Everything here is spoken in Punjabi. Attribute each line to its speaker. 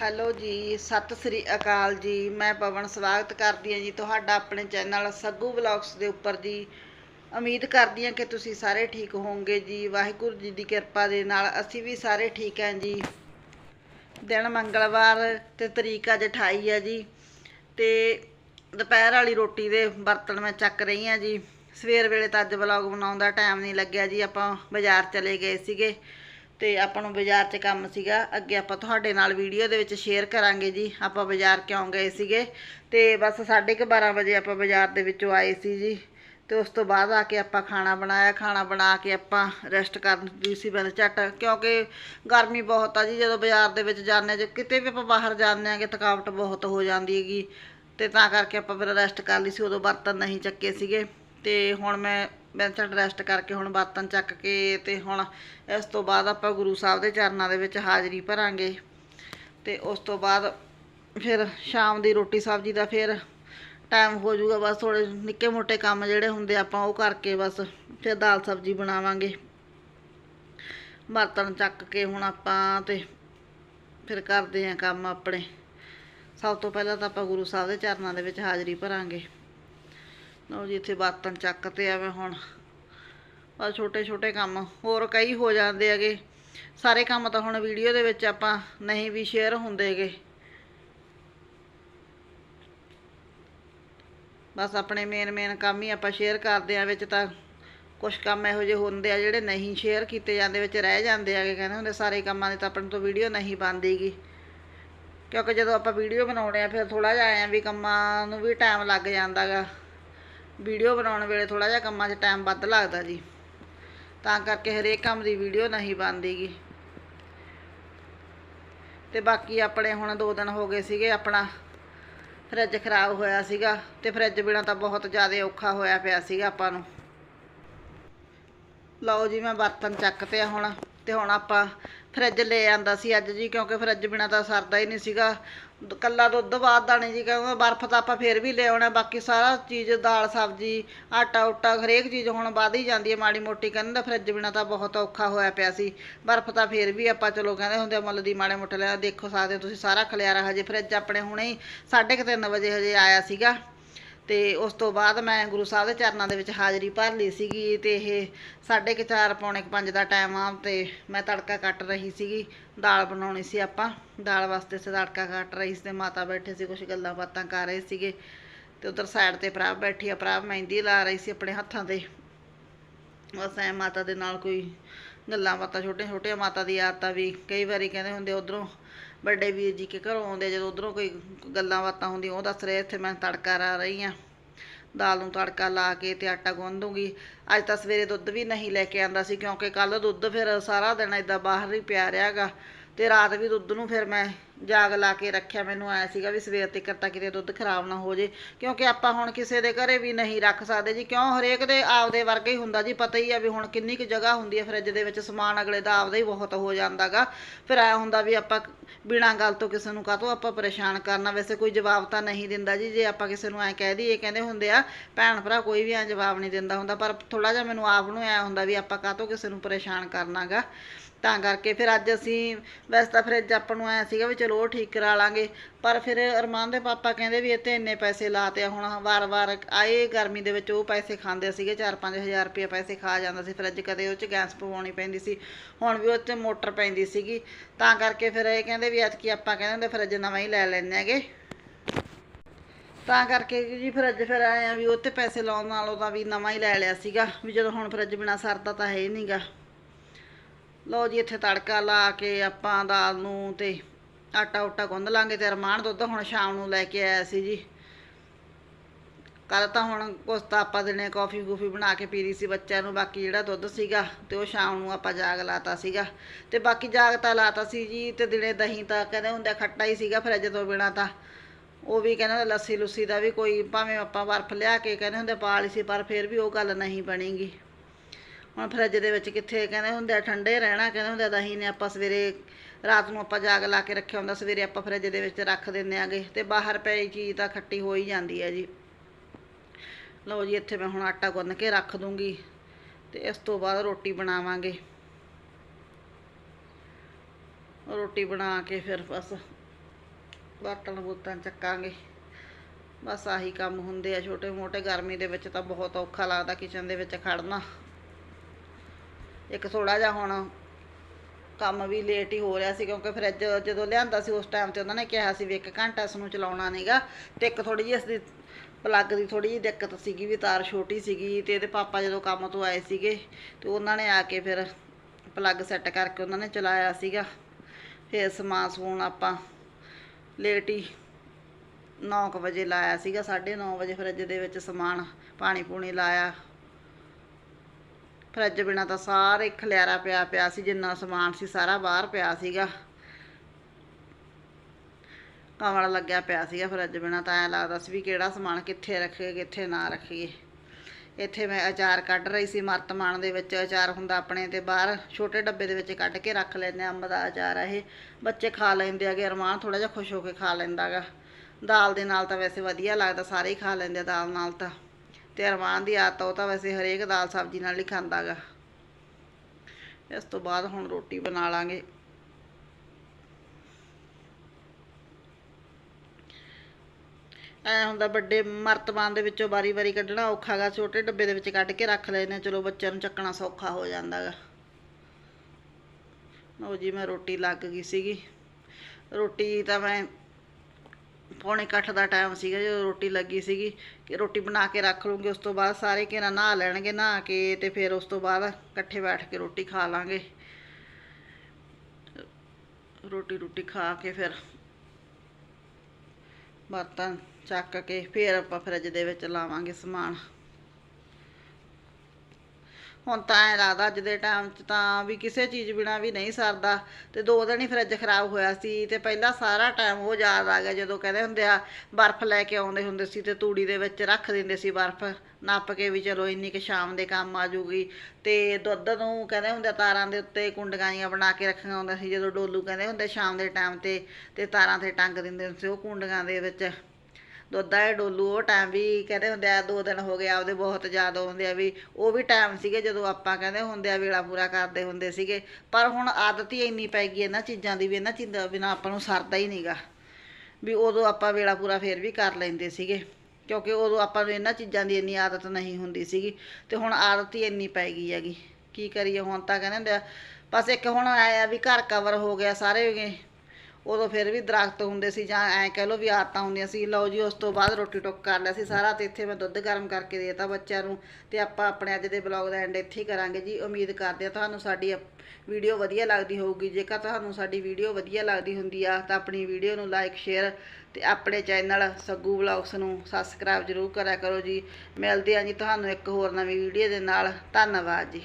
Speaker 1: ਹੈਲੋ ਜੀ, ਸਤਿ ਸ੍ਰੀ ਅਕਾਲ ਜੀ। ਮੈਂ ਪਵਨ ਸਵਾਗਤ ਕਰਦੀ ਹਾਂ ਜੀ ਤੁਹਾਡਾ ਆਪਣੇ ਚੈਨਲ ਸੱਗੂ ਵਲੌਗਸ ਦੇ ਉੱਪਰ ਜੀ। ਉਮੀਦ ਕਰਦੀ ਹਾਂ ਕਿ ਤੁਸੀਂ ਸਾਰੇ ਠੀਕ ਹੋਵੋਗੇ ਜੀ। ਵਾਹਿਗੁਰੂ ਜੀ ਦੀ ਕਿਰਪਾ ਦੇ ਨਾਲ ਅਸੀਂ ਵੀ ਸਾਰੇ ਠੀਕ ਹਾਂ ਜੀ। ਦਿਨ ਮੰਗਲਵਾਰ ਤੇ ਤਰੀਕ ਅੱਜ 28 ਹੈ ਜੀ। ਤੇ ਦੁਪਹਿਰ ਵਾਲੀ ਰੋਟੀ ਦੇ ਬਰਤਨ ਮੈਂ ਚੱਕ ਰਹੀ ਹਾਂ ਜੀ। ਸਵੇਰ ਵੇਲੇ ਤਾਂ ਅੱਜ ਵਲੌਗ ਬਣਾਉਣ ਦਾ ਟਾਈਮ ਨਹੀਂ ਲੱਗਿਆ ਜੀ। ਆਪਾਂ ਬਾਜ਼ਾਰ ਚਲੇ ਗਏ ਸੀਗੇ। ਤੇ ਆਪਾਂ ਨੂੰ ਬਾਜ਼ਾਰ 'ਚ ਕੰਮ ਸੀਗਾ, ਅੱਗੇ ਆਪਾਂ ਤੁਹਾਡੇ ਨਾਲ ਵੀਡੀਓ ਦੇ ਵਿੱਚ ਸ਼ੇਅਰ ਕਰਾਂਗੇ ਜੀ, ਆਪਾਂ ਬਾਜ਼ਾਰ ਕਿਉਂ ਗਏ ਸੀਗੇ ਤੇ ਬਸ 12:30 ਵਜੇ ਆਪਾਂ ਬਾਜ਼ਾਰ ਦੇ ਵਿੱਚੋਂ ਆਏ ਸੀ ਜੀ ਤੇ ਉਸ ਤੋਂ ਬਾਅਦ ਆ ਕੇ ਆਪਾਂ ਖਾਣਾ ਬਣਾਇਆ, ਖਾਣਾ ਬਣਾ ਕੇ ਆਪਾਂ ਰੈਸਟ ਕਰਦੀ ਸੀ ਬੰਦ ਝੱਟ, ਕਿਉਂਕਿ ਗਰਮੀ ਬਹੁਤ ਆ ਜੀ, ਜਦੋਂ ਬਾਜ਼ਾਰ ਦੇ ਵਿੱਚ ਜਾਂਦੇ ਜੇ ਕਿਤੇ ਵੀ ਆਪਾਂ ਬਾਹਰ ਜਾਂਦੇ ਆਂਗੇ ਥਕਾਵਟ ਬਹੁਤ ਹੋ ਜਾਂਦੀ ਹੈਗੀ ਤੇ ਤਾਂ ਕਰਕੇ ਆਪਾਂ ਫਿਰ ਰੈਸਟ ਕਰ ਲਈ ਸੀ, ਉਦੋਂ ਬਰਤਨ ਨਹੀਂ ਚੱਕੇ ਸੀਗੇ ਤੇ ਹੁਣ ਮੈਂ ਮੈਂ ਰੈਸਟ ਕਰਕੇ ਹੁਣ ਬਰਤਨ ਚੱਕ ਕੇ ਤੇ ਹੁਣ ਇਸ ਤੋਂ ਬਾਅਦ ਆਪਾਂ ਗੁਰੂ ਸਾਹਿਬ ਦੇ ਚਰਨਾਂ ਦੇ ਵਿੱਚ ਹਾਜ਼ਰੀ ਭਰਾਂਗੇ। ਤੇ ਉਸ ਤੋਂ ਬਾਅਦ ਫਿਰ ਸ਼ਾਮ ਦੀ ਰੋਟੀ ਸਬਜ਼ੀ ਦਾ ਫਿਰ ਟਾਈਮ ਹੋ ਜਾਊਗਾ, ਬਸ ਥੋੜੇ ਨਿੱਕੇ ਮੋਟੇ ਕੰਮ ਜਿਹੜੇ ਹੁੰਦੇ ਆਪਾਂ ਉਹ ਕਰਕੇ ਬਸ ਫਿਰ ਦਾਲ ਸਬਜ਼ੀ ਬਣਾਵਾਂਗੇ। ਬਰਤਨ ਚੱਕ ਕੇ ਹੁਣ ਆਪਾਂ ਤੇ ਫਿਰ ਕਰਦੇ ਆਂ ਕੰਮ ਆਪਣੇ। ਸਭ ਤੋਂ ਪਹਿਲਾਂ ਤਾਂ ਆਪਾਂ ਗੁਰੂ ਸਾਹਿਬ ਦੇ ਚਰਨਾਂ ਦੇ ਵਿੱਚ ਹਾਜ਼ਰੀ ਭਰਾਂਗੇ। ਲਓ ਜੀ, ਇੱਥੇ ਬਰਤਨ ਚੱਕ ਤੇ ਐਵੇਂ ਹੁਣ। ਬਸ ਛੋਟੇ ਛੋਟੇ ਕੰਮ, ਹੋਰ ਕਈ ਹੋ ਜਾਂਦੇ ਹੈਗੇ। ਸਾਰੇ ਕੰਮ ਤਾਂ ਹੁਣ ਵੀਡੀਓ ਦੇ ਵਿੱਚ ਆਪਾਂ ਨਹੀਂ ਵੀ ਸ਼ੇਅਰ ਹੁੰਦੇ ਹੁੰਦੇਗੇ ਬਸ ਆਪਣੇ ਮੇਨ ਮੇਨ ਕੰਮ ਹੀ ਆਪਾਂ ਸ਼ੇਅਰ ਕਰਦੇ ਆ, ਵਿੱਚ ਤਾਂ ਕੁਝ ਕੰਮ ਇਹੋ ਜਿਹੇ ਹੁੰਦੇ ਆ ਜਿਹੜੇ ਨਹੀਂ ਸ਼ੇਅਰ ਕੀਤੇ ਜਾਂਦੇ, ਵਿੱਚ ਰਹਿ ਜਾਂਦੇ ਆਗੇ ਕਹਿੰਦੇ ਹੁੰਦੇ ਸਾਰੇ ਕੰਮਾਂ ਦੀ ਤਾਂ ਆਪਣੇ ਤੋਂ ਵੀਡੀਓ ਨਹੀਂ ਬਣਦੀਗੀ ਕਿਉਂਕਿ ਜਦੋਂ ਆਪਾਂ ਵੀਡੀਓ ਬਣਾਉਣੇ ਆ, ਫਿਰ ਥੋੜਾ ਜਿਹਾ ਆਇਆ ਵੀ ਕੰਮਾਂ ਨੂੰ ਵੀ ਟਾਈਮ ਲੱਗ ਜਾਂਦਾਗਾ ਵੀਡੀਓ ਬਣਾਉਣ ਵੇਲੇ ਥੋੜਾ ਜਿਹਾ ਕੰਮਾਂ 'ਚ ਟਾਈਮ ਵੱਧ ਲੱਗਦਾ ਜੀ। ਤਾਂ ਕਰਕੇ ਹਰੇਕ ਕੰਮ ਦੀ ਵੀਡੀਓ ਨਹੀਂ ਬਣਦੀਗੀ। ਤੇ ਬਾਕੀ ਆਪਣੇ ਹੁਣ 2 ਦਿਨ ਹੋ ਗਏ ਸੀਗੇ, ਆਪਣਾ ਫਰਿੱਜ ਖਰਾਬ ਹੋਇਆ ਸੀਗਾ ਤੇ ਫਰਿੱਜ ਬਿਨਾ ਤਾਂ ਬਹੁਤ ਜ਼ਿਆਦਾ ਔਖਾ ਹੋਇਆ ਪਿਆ ਸੀਗਾ ਆਪਾਂ ਨੂੰ। ਲਓ ਜੀ ਮੈਂ ਬਰਤਨ ਚੱਕ ਤੇ ਹੁਣ। ਤੇ ਹੁਣ ਆਪਾਂ ਫਰਿੱਜ ਲੈ ਆਂਦਾ ਸੀ ਅੱਜ ਜੀ, ਕਿਉਂਕਿ ਫਰਿੱਜ ਬਿਨਾ ਤਾਂ ਸਰਦਾ ਹੀ ਨਹੀਂ ਸੀਗਾ। ਦ- ਕੱਲਾ ਦੁੱਧ ਬਾਅਦ ਦਾ ਨਹੀਂ ਜੀ, ਕਿਉਂਕਿ ਬਰਫ਼ ਤਾਂ ਆਪਾਂ ਫੇਰ ਵੀ ਲੈ ਆਉਣਾ ਬਾਕੀ ਸਾਰਾ ਚੀਜ਼ ਦਾਲ, ਸਬਜ਼ੀ, ਆਟਾ, ਉਟਾ, ਹਰੇਕ ਚੀਜ਼ ਹੁਣ ਵੱਧ ਹੀ ਜਾਂਦੀ ਹੈ ਮਾੜੀ ਮੋਟੀ। ਕਹਿੰਦੇ ਦਾ ਫਰਿੱਜ ਬਿਨਾ ਤਾਂ ਬਹੁਤ ਔਖਾ ਹੋਇਆ ਪਿਆ ਸੀ। ਬਰਫ਼ ਤਾਂ ਫੇਰ ਵੀ ਆਪਾਂ ਚਲੋ ਕਹਿੰਦੇ ਹੁੰਦੇ ਆ ਮੁੱਲ ਦੀ ਮਾੜੇ ਮੋਟੇ ਲੈ ਦੇਖੋ ਸਕਦੇ ਹੋ ਤੁਸੀਂ ਸਾਰਾ ਖਲਿਆਰਾ ਹਜੇ ਫਰਿੱਜ ਆਪਣੇ ਹੁਣੇ ਹੀ 3:30 ਵਜੇ ਹਜੇ ਆਇਆ ਸੀਗਾ। ਤੇ ਉਸ ਤੋਂ ਬਾਅਦ ਮੈਂ ਗੁਰੂ ਸਾਹਿਬ ਦੇ ਚਰਨਾਂ ਦੇ ਵਿੱਚ ਹਾਜ਼ਰੀ ਭਰ ਲਈ ਸੀਗੀ ਤੇ ਇਹ ਸਾਢੇ ਕੁ ਚਾਰ ਪੌਣੇ ਕੁ ਪੰਜ ਦਾ ਟਾਈਮ ਆ ਤੇ ਮੈਂ ਤੜਕਾ ਕੱਟ ਰਹੀ ਸੀਗੀ। ਦਾਲ ਬਣਾਉਣੀ ਸੀ ਆਪਾਂ। ਦਾਲ ਵਾਸਤੇ ਸੇ ਤੜਕਾ ਕੱਟ ਰਹੀ ਸੀ ਤੇ ਮਾਤਾ ਬੈਠੇ ਸੀ ਕੁਝ ਗੱਲਾਂ ਬਾਤਾਂ ਕਰ ਰਹੇ ਸੀਗੇ। ਤੇ ਉਧਰ ਸਾਈਡ ਤੇ ਪ੍ਰਭ ਬੈਠੀ ਆ ਪ੍ਰਭ ਮਹਿੰਦੀ ਲਾ ਰਹੀ ਸੀ ਆਪਣੇ ਹੱਥਾਂ ਤੇ। ਬਸ ਐ ਮਾਤਾ ਦੇ ਨਾਲ ਕੋਈ ਗੱਲਾਂ ਬਾਤਾਂ ਛੋਟੀਆਂ ਛੋਟੀਆਂ ਮਾਤਾ ਦੀ ਆਦਤ ਆ ਵੀ ਕਈ ਵਾਰੀ ਕਹਿੰਦੇ ਹੁੰਦੇ ਉਧਰੋਂ ਵੱਡੇ ਵੀਰ ਜੀ ਕੇ ਘਰੋਂ ਆਉਂਦੇ ਜਦੋਂ ਉਧਰੋਂ ਕੋਈ ਗੱਲਾਂ ਬਾਤਾਂ ਹੁੰਦੀਆਂ, ਉਹ ਦੱਸ ਰਹੇ ਇੱਥੇ ਮੈਂ ਤੜਕਾ ਲਾ ਰਹੀ ਆ। ਦਾਲ ਨੂੰ ਤੜਕਾ ਲਾ ਕੇ ਤੇ ਆਟਾ ਗੁੰਨ ਦੂੰਗੀ। ਅੱਜ ਤਾਂ ਸਵੇਰੇ ਦੁੱਧ ਵੀ ਨਹੀਂ ਲੈ ਕੇ ਆਂਦਾ ਸੀ, ਕਿਉਂਕਿ ਕੱਲ ਦੁੱਧ ਫਿਰ ਸਾਰਾ ਦਿਨ ਇਦਾਂ ਬਾਹਰ ਹੀ ਪਿਆ ਰਿਹਾਗਾ ਤੇ ਰਾਤ ਵੀ ਦੁੱਧ ਨੂੰ ਫਿਰ ਮੈਂ ਜਾਗ ਲਾ ਕੇ ਰੱਖਿਆ। ਮੈਨੂੰ ਆਇਆ ਸੀਗਾ ਵੀ ਸਵੇਰ ਤੱਕ ਤਾਂ ਕਿਤੇ ਦੁੱਧ ਖਰਾਬ ਨਾ ਹੋ ਜੇ, ਕਿਉਂਕਿ ਆਪਾਂ ਹੁਣ ਕਿਸੇ ਦੇ ਘਰੇ ਵੀ ਨਹੀਂ ਰੱਖ ਸਕਦੇ ਜੀ। ਕਿਉਂ? ਹਰੇਕ ਦੇ ਆਪਦੇ ਵਰਗਾ ਹੀ ਹੁੰਦਾ ਜੀ। ਪਤਾ ਹੀ ਆ ਵੀ ਹੁਣ ਕਿੰਨੀ ਕੁ ਜਗ੍ਹਾ ਹੁੰਦੀ ਹੈ ਫਰਿੱਜ ਦੇ ਵਿੱਚ। ਸਮਾਨ ਅਗਲੇ ਦਾ ਆਪਦਾ ਹੀ ਬਹੁਤ ਹੋ ਜਾਂਦਾਗਾ। ਫਿਰ ਐ ਹੁੰਦਾ ਵੀ ਆਪਾਂ ਬਿਨਾਂ ਗੱਲ ਤੋਂ ਕਿਸੇ ਨੂੰ ਕਾਹਤੋਂ ਆਪਾਂ ਪਰੇਸ਼ਾਨ ਕਰਨਾ? ਵੈਸੇ ਕੋਈ ਜਵਾਬ ਤਾਂ ਨਹੀਂ ਦਿੰਦਾ ਜੀ। ਜੇ ਆਪਾਂ ਕਿਸੇ ਨੂੰ ਐ ਕਹਿ ਦਈਏ, ਕਹਿੰਦੇ ਹੁੰਦੇ ਆ, ਭੈਣ ਭਰਾ ਕੋਈ ਵੀ ਐ ਜਵਾਬ ਨਹੀਂ ਦਿੰਦਾ ਹੁੰਦਾ। ਪਰ ਥੋੜਾ ਜਿਹਾ ਮੈਨੂੰ ਆਪ ਨੂੰ ਐ ਹੁੰਦਾ ਵੀ ਆਪਾਂ ਕਾਹਤੋਂ ਕਿਸੇ ਨੂੰ ਪਰੇਸ਼ਾਨ ਕਰਨਾਗਾ। ਤਾਂ ਕਰਕੇ ਫਿਰ ਅੱਜ ਅਸੀਂ, ਵੈਸੇ ਤਾਂ ਫਰਿੱਜ ਆਪਾਂ ਨੂੰ ਆਇਆ ਸੀਗਾ ਵੀ ਚਲੋ ਉਹ ਠੀਕ ਕਰਾ ਲਾਂਗੇ, ਪਰ ਫਿਰ ਅਰਮਾਨ ਦੇ ਪਾਪਾ ਕਹਿੰਦੇ ਵੀ ਇੱਥੇ ਇੰਨੇ ਪੈਸੇ ਲਾਤੇ ਆ, ਹੁਣ ਵਾਰ-ਵਾਰ ਆਏ ਗਰਮੀ ਦੇ ਵਿੱਚ ਉਹ ਪੈਸੇ ਖਾਂਦੇ ਸੀਗੇ 4-5000 ਰੁਪਏ ਪੈਸੇ ਖਾ ਜਾਂਦਾ ਸੀ ਫਰਿੱਜ ਕਦੇ ਉਹ ਚ ਗੈਸ ਪਵਾਉਣੀ ਪੈਂਦੀ ਸੀ, ਹੁਣ ਵੀ ਉਹ ਚ ਮੋਟਰ ਪੈਂਦੀ ਸੀਗੀ, ਤਾਂ ਕਰਕੇ ਫਿਰ ਇਹ ਕਹਿੰਦੇ ਵੀ ਅੱਜ ਕੀ ਆਪਾਂ ਕਹਿੰਦੇ ਹੁੰਦੇ ਫਰਿੱਜ ਨਵਾਂ ਹੀ ਲੈ ਲੈਣੇ ਹੈਗੇ। ਤਾਂ ਕਰਕੇ ਜੀ ਫਰਿੱਜ ਫਿਰ ਆਏ ਆ ਵੀ ਉਹ ਤੇ ਪੈਸੇ ਲਾਉਣ ਨਾਲੋਂ ਤਾਂ ਵੀ ਨਵਾਂ ਹੀ ਲੈ ਲਿਆ ਸੀਗਾ, ਵੀ ਜਦੋਂ ਹੁਣ ਫਰਿੱਜ ਬਿਨਾ ਸਰਦਾ ਤਾਂ ਹੈ ਹੀ ਨਹੀਂਗਾ ਲਓ ਜੀ, ਇੱਥੇ ਤੜਕਾ ਲਾ ਕੇ ਆਪਾਂ ਦਾਲ ਨੂੰ ਤੇ ਆਟਾ ਉਟਾ ਗੁੰਨ ਲਾਂਗੇ ਤੇ ਅਰਮਾਨ ਦੁੱਧ ਹੁਣ ਸ਼ਾਮ ਨੂੰ ਲੈ ਕੇ ਆਇਆ ਸੀ ਜੀ। ਕੱਲ ਤਾਂ ਹੁਣ ਕੁਛ ਤਾਂ ਆਪਾਂ ਦਿਨੇ ਕਾਫੀ ਕੂਫੀ ਬਣਾ ਕੇ ਪੀ ਲਈ ਸੀ ਬੱਚਿਆਂ ਨੂੰ, ਬਾਕੀ ਜਿਹੜਾ ਦੁੱਧ ਸੀਗਾ ਤੇ ਉਹ ਸ਼ਾਮ ਨੂੰ ਆਪਾਂ ਜਾਗ ਲਾਤਾ ਸੀਗਾ। ਤੇ ਬਾਕੀ ਜਾਗ ਤਾਂ ਲਾਤਾ ਸੀ ਜੀ ਤੇ ਦਿਨੇ ਦਹੀਂ ਤਾਂ ਕਹਿੰਦੇ ਹੁੰਦੇ ਖੱਟਾ ਹੀ ਸੀਗਾ ਫਰਿੱਜ ਤੋਂ ਬਿਨਾ ਤਾਂ। ਉਹ ਵੀ ਕਹਿੰਦੇ ਲੱਸੀ ਲੁੱਸੀ ਦਾ ਵੀ ਕੋਈ, ਭਾਵੇਂ ਆਪਾਂ ਬਰਫ਼ ਲਿਆ ਕੇ ਕਹਿੰਦੇ ਹੁੰਦੇ ਪਾ ਲਈ ਸੀ, ਪਰ ਫਿਰ ਵੀ ਉਹ ਗੱਲ ਨਹੀਂ ਬਣੇਗੀ। ਹੁਣ ਫਰਿੱਜ ਦੇ ਵਿੱਚ ਕਿੱਥੇ ਕਹਿੰਦੇ ਹੁੰਦੇ ਆ, ਠੰਡੇ ਰਹਿਣਾ, ਕਹਿੰਦੇ ਹੁੰਦੇ ਆ ਦਹੀਂ ਨੇ ਆਪਾਂ ਸਵੇਰੇ, ਰਾਤ ਨੂੰ ਆਪਾਂ ਜਾਗ ਲਾ ਕੇ ਰੱਖਿਆ ਹੁੰਦਾ, ਸਵੇਰੇ ਆਪਾਂ ਫਰਿੱਜ ਦੇ ਵਿੱਚ ਰੱਖ ਦਿੰਦੇ ਆਗੇ, ਤੇ ਬਾਹਰ ਪਈ ਚੀਜ਼ ਤਾਂ ਖੱਟੀ ਹੋ ਹੀ ਜਾਂਦੀ ਹੈ ਜੀ। ਲਓ ਜੀ, ਇੱਥੇ ਮੈਂ ਹੁਣ ਆਟਾ ਗੁੰਨ ਕੇ ਰੱਖ ਦੂੰਗੀ, ਤੇ ਇਸ ਤੋਂ ਬਾਅਦ ਰੋਟੀ ਬਣਾਵਾਂਗੇ। ਰੋਟੀ ਬਣਾ ਕੇ ਫਿਰ ਬਸ ਬਰਤਨ ਬੁਰਤਨ ਚੱਕਾਂਗੇ। ਬਸ ਆਹੀ ਕੰਮ ਹੁੰਦੇ ਆ ਛੋਟੇ ਮੋਟੇ ਗਰਮੀ ਦੇ ਵਿੱਚ ਤਾਂ ਬਹੁਤ ਔਖਾ ਲੱਗਦਾ ਕਿਚਨ ਦੇ ਵਿੱਚ ਖੜਨਾ। ਇੱਕ ਥੋੜਾ ਜਿਹਾ ਹੁਣ ਕੰਮ ਵੀ ਲੇਟ ਹੀ ਹੋ ਰਿਹਾ ਸੀ ਕਿਉਂਕਿ ਫਰਿੱਜ ਜਦੋਂ ਲਿਆਂਦਾ ਸੀ ਉਸ ਟਾਈਮ ਤੇ ਉਹਨਾਂ ਨੇ ਕਿਹਾ ਸੀ ਵੀ ਇੱਕ ਘੰਟਾ ਇਸ ਨੂੰ ਚਲਾਉਣਾ ਨਹੀਂਗਾ ਤੇ ਇੱਕ ਥੋੜੀ ਜਿਹੀ ਇਸ ਦੀ ਪਲੱਗ ਦੀ ਥੋੜੀ ਜਿਹੀ ਦਿੱਕਤ ਸੀਗੀ ਵੀ ਤਾਰ ਛੋਟੀ ਸੀਗੀ ਤੇ ਇਹਦੇ ਪਾਪਾ ਜਦੋਂ ਕੰਮ ਤੋਂ ਆਏ ਸੀਗੇ ਤੇ ਉਹਨਾਂ ਨੇ ਆ ਕੇ ਫਿਰ ਪਲੱਗ ਸੈੱਟ ਕਰਕੇ ਉਹਨਾਂ ਨੇ ਚਲਾਇਆ ਸੀਗਾ। ਫਿਰ ਸਮਾਨ ਸਮੂਨ ਆਪਾਂ ਲੇਟ ਹੀ 9 ਵਜੇ ਲਾਇਆ ਸੀਗਾ 9:30 ਵਜੇ ਫਰਿੱਜ ਦੇ ਵਿੱਚ ਸਮਾਨ, ਪਾਣੀ ਪੂਣੀ ਲਾਇਆ। ਫਰਿੱਜ ਬਿਨਾ ਤਾਂ ਸਾਰੇ ਖਲਿਆਰਾ ਪਿਆ ਪਿਆ ਸੀ ਜਿੰਨਾ ਸਮਾਨ ਸੀ ਸਾਰਾ ਬਾਹਰ ਪਿਆ ਸੀਗਾ। ਕਮਲ ਲੱਗਿਆ ਪਿਆ ਸੀਗਾ ਫਰਿੱਜ ਬਿਨਾ ਤਾਂ ਐ ਲੱਗਦਾ ਸੀ ਵੀ ਕਿਹੜਾ ਸਮਾਨ ਕਿੱਥੇ ਰੱਖੀਏ ਕਿੱਥੇ ਨਾ ਰੱਖੀਏ। ਇੱਥੇ ਮੈਂ ਅਚਾਰ ਕੱਢ ਰਹੀ ਸੀ ਮਰਤਮਾਨ ਦੇ ਵਿੱਚ ਅਚਾਰ ਹੁੰਦਾ ਆਪਣੇ ਤੇ ਬਾਹਰ ਛੋਟੇ ਡੱਬੇ ਦੇ ਵਿੱਚ ਕੱਢ ਕੇ ਰੱਖ ਲੈਂਦੇ ਹਾਂ, ਅੰਬ ਦਾ ਅਚਾਰ ਆ ਇਹ। ਬੱਚੇ ਖਾ ਲੈਂਦੇ ਆਗੇ ਅਰਮਾਨ ਥੋੜਾ ਜਿਹਾ ਖੁਸ਼ ਹੋ ਕੇ ਖਾ ਲੈਂਦਾਗਾ ਦਾਲ ਦੇ ਨਾਲ ਤਾਂ ਵੈਸੇ ਵਧੀਆ ਲੱਗਦਾ ਸਾਰੇ ਹੀ ਖਾ ਲੈਂਦੇ ਆ ਦਾਲ ਨਾਲ ਤਾਂ। ਤੇ ਅਰਮਾਨ ਦੀ ਆਦਤ ਉਹ ਤਾਂ ਵੈਸੇ ਹਰੇਕ ਦਾਲ ਸਬਜ਼ੀ ਨਾਲ ਹੀ ਖਾਂਦਾਗਾ ਇਸ ਤੋਂ ਬਾਅਦ ਹੁਣ ਰੋਟੀ ਬਣਾ ਲਾਂਗੇ। ਐ ਹੁੰਦਾ ਵੱਡੇ ਮਰਤਬਾਨ ਦੇ ਵਿੱਚੋਂ ਵਾਰੀ-ਵਾਰੀ ਕੱਢਣਾ ਔਖਾ ਗਾ, ਛੋਟੇ ਡੱਬੇ ਦੇ ਵਿੱਚ ਕੱਢ ਕੇ ਰੱਖ ਲੈਨੇ ਚਲੋ ਬੱਚਿਆਂ ਨੂੰ ਚੱਕਣਾ ਸੌਖਾ ਹੋ ਜਾਂਦਾਗਾ ਲਓ ਜੀ, ਮੈਂ ਰੋਟੀ ਲੱਗ ਗਈ ਸੀਗੀ। ਰੋਟੀ ਤਾਂ ਮੈਂ ਪੌਣੇ ਇਕੱਠ ਦਾ ਟਾਈਮ ਸੀਗਾ, ਜਦੋਂ ਰੋਟੀ ਲੱਗੀ ਸੀਗੀ, ਕਿ ਰੋਟੀ ਬਣਾ ਕੇ ਰੱਖ ਲੂੰਗੀ, ਉਸ ਤੋਂ ਬਾਅਦ ਸਾਰੇ ਘੇਰਾ ਨਹਾ ਲੈਣਗੇ, ਨਹਾ ਕੇ ਤੇ ਫਿਰ ਉਸ ਤੋਂ ਬਾਅਦ ਇਕੱਠੇ ਬੈਠ ਕੇ ਰੋਟੀ ਖਾ ਲਾਂਗੇ। ਰੋਟੀ ਰੋਟੀ ਖਾ ਕੇ ਫਿਰ ਬਰਤਨ ਚੱਕ ਕੇ ਫਿਰ ਆਪਾਂ ਫਰਿੱਜ ਦੇ ਵਿੱਚ ਲਾਵਾਂਗੇ ਸਮਾਨ। ਹੁਣ ਤਾਂ ਐ ਲੱਗਦਾ ਅੱਜ ਦੇ ਟਾਈਮ 'ਚ ਤਾਂ ਵੀ ਕਿਸੇ ਚੀਜ਼ ਬਿਨਾ ਵੀ ਨਹੀਂ ਸਰਦਾ ਤੇ ਦੋ ਦਿਨ ਹੀ ਫਰਿੱਜ ਖਰਾਬ ਹੋਇਆ ਸੀ ਤੇ ਪਹਿਲਾਂ ਸਾਰਾ ਟਾਈਮ ਉਹ ਯਾਦ ਆ ਗਿਆ ਜਦੋਂ ਕਹਿੰਦੇ ਹੁੰਦੇ ਆ ਬਰਫ਼ ਲੈ ਕੇ ਆਉਂਦੇ ਹੁੰਦੇ ਸੀ ਤੇ ਤੂੜੀ ਦੇ ਵਿੱਚ ਰੱਖ ਦਿੰਦੇ ਸੀ ਬਰਫ਼, ਨੱਪ ਕੇ ਵੀ ਚਲੋ ਇੰਨੀ ਕੁ ਸ਼ਾਮ ਦੇ ਕੰਮ ਆ ਜੂਗੀ ਤੇ ਦੁੱਧ ਨੂੰ ਕਹਿੰਦੇ ਹੁੰਦੇ ਤਾਰਾਂ ਦੇ ਉੱਤੇ ਕੁੰਡੀਆਂ ਬਣਾ ਕੇ ਰੱਖੀਆਂ ਹੁੰਦਾ ਸੀ ਜਦੋਂ ਡੋਲੂ ਕਹਿੰਦੇ ਹੁੰਦੇ ਸ਼ਾਮ ਦੇ ਟਾਈਮ ਤੇ ਤੇ ਤਾਰਾਂ ਤੇ ਟੰਗ ਦਿੰਦੇ ਹੁੰਦੇ ਸੀ ਉਹ ਕੁੰਡਗਾਂ ਦੇ ਵਿੱਚ। ਦੁੱਧ ਵਾਲੇ ਡੋਲੂ, ਉਹ ਟਾਈਮ ਵੀ ਕਹਿੰਦੇ ਹੁੰਦੇ ਆ, ਦੋ ਦਿਨ ਹੋ ਗਿਆ ਉਹਦੇ ਬਹੁਤ ਜ਼ਿਆਦਾ ਹੁੰਦੇ ਆ ਵੀ, ਉਹ ਵੀ ਟਾਈਮ ਸੀਗੇ ਜਦੋਂ ਆਪਾਂ ਕਹਿੰਦੇ ਹੁੰਦੇ ਆ ਵੇਲਾ ਪੂਰਾ ਕਰਦੇ ਹੁੰਦੇ ਸੀਗੇ। ਪਰ ਹੁਣ ਆਦਤ ਹੀ ਇੰਨੀ ਪੈ ਗਈ ਇਹਨਾਂ ਚੀਜ਼ਾਂ ਦੀ ਵੀ, ਇਹਨਾਂ ਚੀਜ਼ਾਂ ਬਿਨਾਂ ਆਪਾਂ ਨੂੰ ਸਰਦਾ ਹੀ ਨਹੀਂਗਾ ਵੀ ਉਦੋਂ ਆਪਾਂ ਵੇਲਾ ਪੂਰਾ ਫੇਰ ਵੀ ਕਰ ਲੈਂਦੇ ਸੀਗੇ। ਕਿਉਂਕਿ ਉਦੋਂ ਆਪਾਂ ਨੂੰ ਇਹਨਾਂ ਚੀਜ਼ਾਂ ਦੀ ਇੰਨੀ ਆਦਤ ਨਹੀਂ ਹੁੰਦੀ ਸੀਗੀ ਤੇ ਹੁਣ ਆਦਤ ਹੀ ਇੰਨੀ ਪੈ ਗਈ ਹੈਗੀ। ਕੀ ਕਰੀਏ, ਹੁਣ ਤਾਂ ਕਹਿੰਦੇ ਹੁੰਦੇ ਆ, ਬਸ ਇੱਕ ਹੁਣ ਆਇਆ ਵੀ ਘਰ ਕਵਰ ਹੋ ਗਿਆ ਸਾਰੇ ਉਦੋਂ ਫਿਰ ਵੀ ਦਰਖਤ ਹੁੰਦੇ ਸੀ ਜਾਂ ਐਂ ਕਹਿ ਲਓ ਵੀ ਆਦਤਾਂ ਹੁੰਦੀਆਂ ਸੀ, ਲਓ ਜੀ ਉਸ ਤੋਂ ਬਾਅਦ ਰੋਟੀ ਟੁੱਕ ਕਰ ਲਿਆ ਸੀ, ਸਾਰਾ ਤੇ ਇੱਥੇ ਮੈਂ ਦੁੱਧ ਗਰਮ ਕਰਕੇ ਦੇਤਾ ਬੱਚਿਆਂ ਨੂੰ ਤੇ ਆਪਾਂ ਆਪਣੇ ਅੱਜ ਦੇ ਬਲੌਗ ਦਾ ਐਂਡ ਇੱਥੇ ਹੀ ਕਰਾਂਗੇ ਜੀ। ਉਮੀਦ ਕਰਦੇ ਆ ਤੁਹਾਨੂੰ ਸਾਡੀ ਵੀਡੀਓ ਵਧੀਆ ਲੱਗਦੀ ਹੋਊਗੀ, ਜੇਕਰ ਤੁਹਾਨੂੰ ਸਾਡੀ ਵੀਡੀਓ ਵਧੀਆ ਲੱਗਦੀ ਹੁੰਦੀ ਆ ਤਾਂ ਆਪਣੀ ਵੀਡੀਓ ਨੂੰ ਲਾਈਕ ਸ਼ੇਅਰ ਤੇ ਆਪਣੇ ਚੈਨਲ ਸੱਗੂ ਬਲੌਗਸ ਨੂੰ ਸਬਸਕ੍ਰਾਈਬ ਜ਼ਰੂਰ ਕਰਿਆ ਕਰੋ ਜੀ। ਮਿਲਦੇ ਆ ਜੀ ਤੁਹਾਨੂੰ ਇੱਕ ਹੋਰ ਨਵੀਂ ਵੀਡੀਓ ਦੇ ਨਾਲ। ਧੰਨਵਾਦ ਜੀ।